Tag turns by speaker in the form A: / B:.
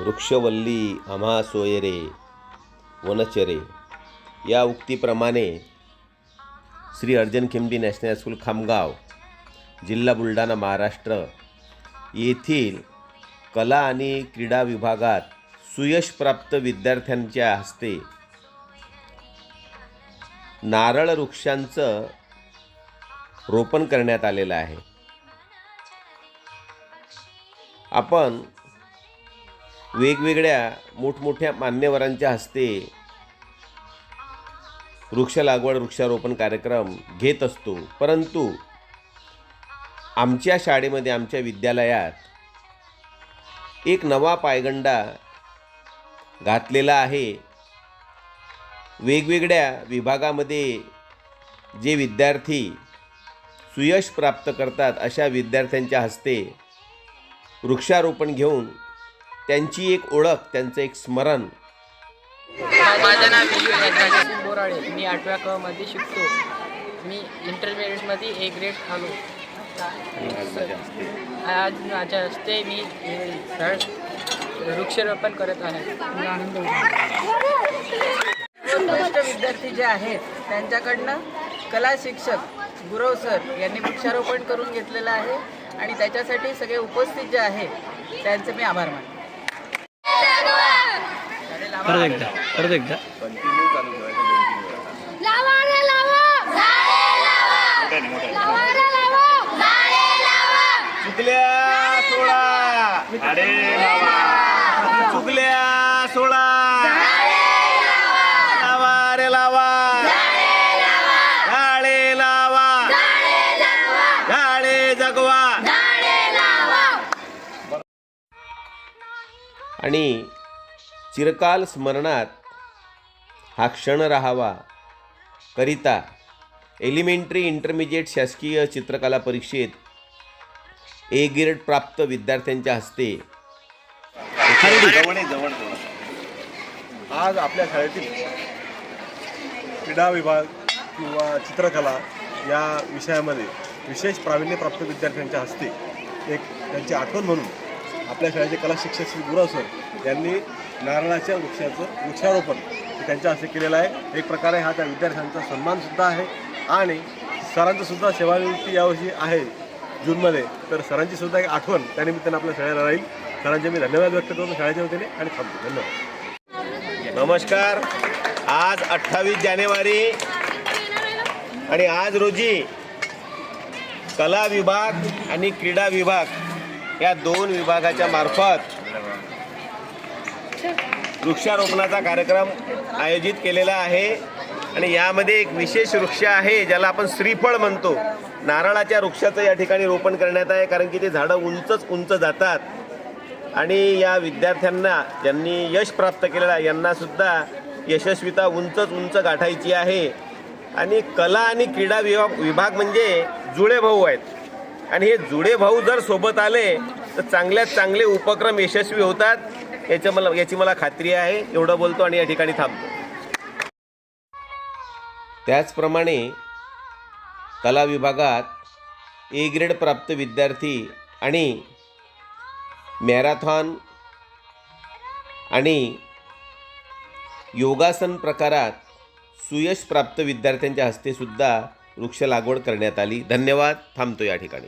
A: वृक्षवल्ली आम्हा सोयरे वनचरे या उक्तीप्रमाणे श्री अर्जन खिमडी नॅशनल स्कूल खामगाव जिल्हा बुलढाणा महाराष्ट्र येथील कला आणि क्रीडा विभागात सुयशप्राप्त विद्यार्थ्यांच्या हस्ते नारळ वृक्षांचं रोपण करण्यात आलेलं आहे. आपण वेगवेगळ्या मोठमोठ्या मान्यवरांच्या हस्ते वृक्ष लागवड वृक्षारोपण कार्यक्रम घेत असतो. परंतु आमच्या शाळेमध्ये आमच्या विद्यालयात एक नवा पायगंडा घातलेला आहे. वेगवेगळ्या विभागामध्ये जे विद्यार्थी सुयश प्राप्त करतात अशा विद्यार्थ्यांच्या हस्ते वृक्षारोपण घेऊन त्यांची एक ओळख त्यांचं एक स्मरण.
B: माझं नाव विजू बोराळे मी आठव्या क मध्ये शिकतो. मी इंटरमिडिएटमध्ये ए ग्रेड आलो आज माझ्या हस्ते मी वृक्षारोपण करत आहे.
C: उत्कृष्ट विद्यार्थी जे आहेत त्यांच्याकडनं कला शिक्षक गुरव सर यांनी वृक्षारोपण करून घेतलेलं आहे आणि त्याच्यासाठी सगळे उपस्थित जे आहेत त्यांचे मी आभार मानतो.
D: परत एकदा परत एकदा.
E: लावा रे लावा. झाडे लावा लावा रे लावा. झाडे लावा
A: चुकल्या सोळा आणि चिरकाल स्मरणात हा क्षण राहावा करिता एलिमेंटरी इंटरमिजिएट शासकीय चित्रकला परीक्षेत ए ग्रेड प्राप्त विद्यार्थ्यांच्या हस्ते
F: आज आपल्या शाळेतील क्रीडा विभाग किंवा चित्रकला या विषयामध्ये विशेष प्रावीण्यप्राप्त विद्यार्थ्यांच्या हस्ते एक त्यांची आठवण म्हणून आपल्या शाळेचे कला शिक्षक श्री गुराव सर यांनी नारळाच्या वृक्षाचं वृक्षारोपण त्यांच्या असे केलेलं आहे. एक प्रकारे हा त्या विद्यार्थ्यांचा सन्मानसुद्धा आहे आणि सरांचं सुद्धा सेवानिवृत्ती यावर्षी आहे जूनमध्ये. तर सरांची सुद्धा एक आठवण त्यानिमित्तानं आपल्या शाळेला राहील. सरांचे मी धन्यवाद व्यक्त करतो शाळेच्या वतीने आणि थांबतो. धन्यवाद.
A: नमस्कार. आज अठ्ठावीस जानेवारी आणि आज रोजी कला विभाग आणि क्रीडा विभाग या दोन विभागाच्या मार्फत वृक्षारोपणाचा कार्यक्रम आयोजित केलेला आहे. आणि यामध्ये एक विशेष वृक्ष आहे ज्याला आपण श्रीफळ म्हणतो. नारळाच्या वृक्षाचं या ठिकाणी रोपण करण्यात आहे कारण की ते झाडं उंचच उंच जातात. आणि या विद्यार्थ्यांना ज्यांनी यश प्राप्त केलेलं आहे यशस्विता उंचच उंच गाठायची आहे. आणि कला आणि क्रीडा विभाग विभाग म्हणजे जुळे भाऊ आहेत. आणि हे जुडे भाऊ जर सोबत आले तर चांगल्यात चांगले उपक्रम यशस्वी होतात. याच्या मला याची मला खात्री आहे. एवढं बोलतो आणि या ठिकाणी थांबतो. त्याचप्रमाणे कला विभागात ए ग्रेड प्राप्त विद्यार्थी आणि मॅराथॉन आणि योगासन प्रकारात सुयश प्राप्त विद्यार्थ्यांच्या हस्ते सुद्धा वृक्ष लागवड करण्यात आली. धन्यवाद. थांबतो या ठिकाणी.